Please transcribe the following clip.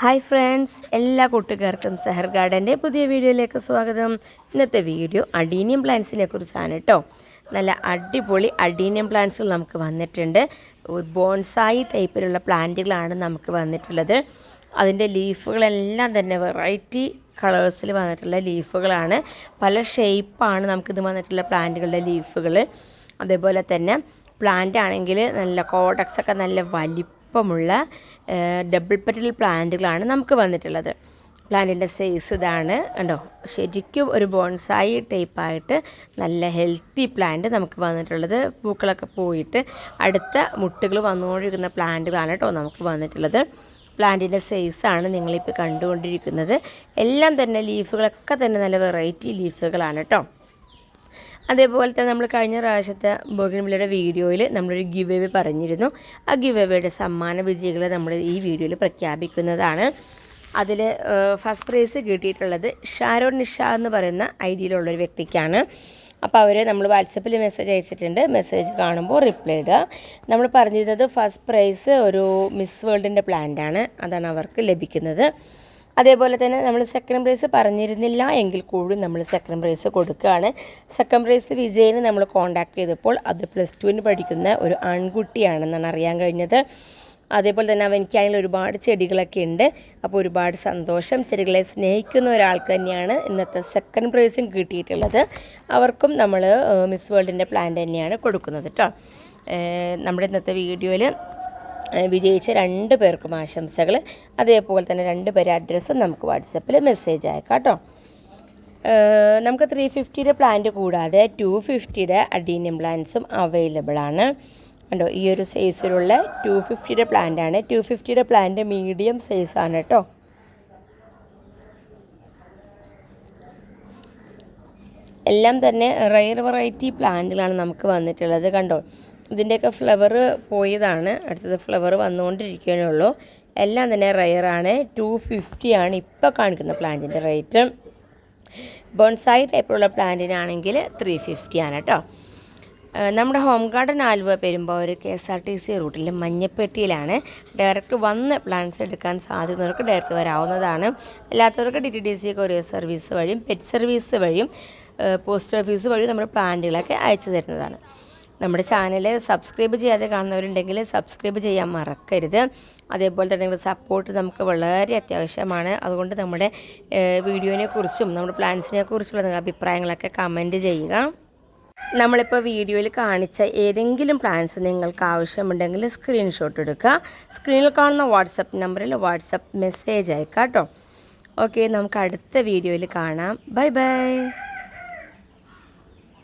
Hi friends എല്ലാ കൂട്ടുകാർക്കും സെഹർ ഗാർഡന്റെ പുതിയ വീഡിയോയിലേക്ക് സ്വാഗതം. ഇന്നത്തെ വീഡിയോ അഡീനിയം പ്ലാന്റ്സിനെ കുറിച്ചാണ് കേട്ടോ നല്ല അടിപൊളി അഡീനിയം പ്ലാന്റ്സുകൾ നമുക്ക് വന്നിട്ടുണ്ട്. ബോൺസായി ടൈപ്പിലുള്ള പ്ലാന്റുകളാണ് നമുക്ക് വന്നിട്ടുള്ളത്. അതിന്റെ ലീഫുകളെല്ലാം തന്നെ വെറൈറ്റി കളേഴ്സിൽ വന്നിട്ടുള്ള ലീഫുകളാണ് പല ഷേപ്പാണ് നമുക്കിത് വന്നിട്ടുള്ള പ്ലാന്റുകളുടെ ലീഫുകൾ അതേപോലെ തന്നെ പ്ലാന്റ് ആണെങ്കിൽ നല്ല കോഡക്സ് ഒക്കെ നല്ല വലിപ്പമുള്ള ഡബിൾ പെറ്റൽ പ്ലാന്റുകളാണ് നമുക്ക് വന്നിട്ടുള്ളത്. പ്ലാന്റിന്റെ സൈസ് ഇതാണ്. കണ്ടോ? ശരിക്കും ഒരു ബോൺസായി ടൈപ്പായിട്ട് നല്ല ഹെൽത്തി പ്ലാന്റ് നമുക്ക് വന്നിട്ടുള്ളത്. പൂക്കളൊക്കെ പോയിട്ട് അടുത്ത മുട്ടുകൾ വന്നുകൊണ്ടിരിക്കുന്ന പ്ലാന്റുകളാണ് കേട്ടോ നമുക്ക് വന്നിട്ടുള്ളത്. പ്ലാന്റിന്റെ സൈസാണ് നിങ്ങളിപ്പോൾ കണ്ടുകൊണ്ടിരിക്കുന്നത്. എല്ലാം തന്നെ ലീഫുകളൊക്കെ തന്നെ നല്ല വെറൈറ്റി ലീഫുകളാണ് കേട്ടോ. അതേപോലെ തന്നെ നമ്മൾ കഴിഞ്ഞ പ്രാവശ്യത്തെ ബോഗിൻവില്ലയുടെ വീഡിയോയിൽ നമ്മളൊരു ഗിവ് എവേ പറഞ്ഞിരുന്നു. ആ ഗിവ് എവേയുടെ സമ്മാന വിജയികളെ നമ്മൾ ഈ വീഡിയോയിൽ പ്രഖ്യാപിക്കുന്നതാണ്. അതിൽ ഫസ്റ്റ് പ്രൈസ് കിട്ടിയിട്ടുള്ളത് ഷാരോൺ നിഷ എന്ന് പറയുന്ന ഐ ഡിയിലുള്ളൊരു വ്യക്തിക്കാണ്. അപ്പോൾ അവർ നമ്മൾ വാട്സപ്പിൽ മെസ്സേജ് അയച്ചിട്ടുണ്ട്. മെസ്സേജ് കാണുമ്പോൾ റിപ്ലൈ ഇടുക. നമ്മൾ പറഞ്ഞിരുന്നത് ഫസ്റ്റ് പ്രൈസ് ഒരു മിസ് വേൾഡിന്റെ പ്ലാന്റാണ് അതാണ് അവർക്ക് ലഭിക്കുന്നത്. അതേപോലെ തന്നെ നമ്മൾ സെക്കൻഡ് പ്രൈസ് പറഞ്ഞിരുന്നില്ല എങ്കിൽ കൂടി നമ്മൾ സെക്കൻഡ് പ്രൈസ് കൊടുക്കുകയാണ്. സെക്കൻഡ് പ്രൈസ് വിജയന് നമ്മൾ കോൺടാക്ട് ചെയ്തപ്പോൾ അത് പ്ലസ് ടുവിന് പഠിക്കുന്ന ഒരു ആൺകുട്ടിയാണെന്നാണ് അറിയാൻ കഴിഞ്ഞത്. അതേപോലെ തന്നെ അവനിക്കാണെങ്കിൽ ഒരുപാട് ചെടികളൊക്കെ ഉണ്ട്. അപ്പോൾ ഒരുപാട് സന്തോഷം. ചെടികളെ സ്നേഹിക്കുന്ന ഒരാൾക്ക് തന്നെയാണ് ഇന്നത്തെ സെക്കൻഡ് പ്രൈസും കിട്ടിയിട്ടുള്ളത്. അവർക്കും നമ്മൾ മിസ് വേൾഡിന്റെ പ്ലാൻ തന്നെയാണ് കൊടുക്കുന്നത് കേട്ടോ നമ്മുടെ ഇന്നത്തെ വീഡിയോയിൽ വിജയിച്ച രണ്ട് പേർക്കും ആശംസകൾ അതേപോലെ തന്നെ രണ്ട് പേരെ അഡ്രസ്സും നമുക്ക് വാട്സപ്പിൽ മെസ്സേജ് അയക്കാം കേട്ടോ നമുക്ക് ത്രീ ഫിഫ്റ്റിയുടെ പ്ലാന്റ് കൂടാതെ ടു ഫിഫ്റ്റിയുടെ അഡീനിയം പ്ലാന്റ്സും അവൈലബിൾ ആണ്. കണ്ടോ ഈ ഒരു സൈസിലുള്ള ടു ഫിഫ്റ്റിയുടെ പ്ലാന്റ് ആണ് ടു ഫിഫ്റ്റിയുടെ പ്ലാന്റ് മീഡിയം സൈസാണ് കേട്ടോ. എല്ലാം തന്നെ റയർ വെറൈറ്റി പ്ലാന്റുകളാണ് നമുക്ക് വന്നിട്ടുള്ളത് കണ്ടോ. ഇതിന്റെയൊക്കെ ഫ്ലവർ പോയതാണ്. അടുത്തത് ഫ്ലവർ വന്നുകൊണ്ടിരിക്കുകയേ ഉള്ളൂ എല്ലാം തന്നെ റയറാണ് ടു ഫിഫ്റ്റിയാണ് ഇപ്പോൾ കാണിക്കുന്ന പ്ലാന്റിന്റെ റേറ്റ് ബോൺസായി ടൈപ്പിലുള്ള പ്ലാന്റിനാണെങ്കിൽ ത്രീ ഫിഫ്റ്റിയാണ് കേട്ടോ. നമ്മുടെ home garden Aluva Perumbavoor K S R T C റൂട്ടിൽ മഞ്ഞപ്പെട്ടിയിലാണ് ഡയറക്റ്റ് വന്ന് പ്ലാൻസ് എടുക്കാൻ സാധിക്കുന്നവർക്ക് ഡയറക്റ്റ് വരാവുന്നതാണ്. അല്ലാത്തവർക്ക് D T D C courier service വഴിയും പെറ്റ് സർവീസ് വഴിയും പോസ്റ്റ് ഓഫീസ് വഴി നമ്മൾ പ്ലാന്റുകളൊക്കെ അയച്ചു തരുന്നതാണ്. നമ്മുടെ ചാനൽ സബ്സ്ക്രൈബ് ചെയ്യാതെ കാണുന്നവരുണ്ടെങ്കിൽ സബ്സ്ക്രൈബ് ചെയ്യാൻ മറക്കരുത്. അതേപോലെ തന്നെ നിങ്ങളുടെ സപ്പോർട്ട് നമുക്ക് വളരെ അത്യാവശ്യമാണ്. അതുകൊണ്ട് നമ്മുടെ വീഡിയോനെ കുറിച്ചും നമ്മുടെ പ്ലാൻസിനെ കുറിച്ചുള്ള അഭിപ്രായങ്ങളൊക്കെ കമന്റ് ചെയ്യുക. നമ്മളിപ്പോൾ വീഡിയോയിൽ കാണിച്ച ഏതെങ്കിലും പ്ലാൻസ് നിങ്ങൾക്ക് ആവശ്യമുണ്ടെങ്കിൽ സ്ക്രീൻഷോട്ട് എടുക്കുക. സ്ക്രീനിൽ കാണുന്ന വാട്സപ്പ് നമ്പറിൽ വാട്സപ്പ് മെസ്സേജ് അയക്കാം കേട്ടോ ഓക്കെ നമുക്ക് അടുത്ത വീഡിയോയിൽ കാണാം. Bye bye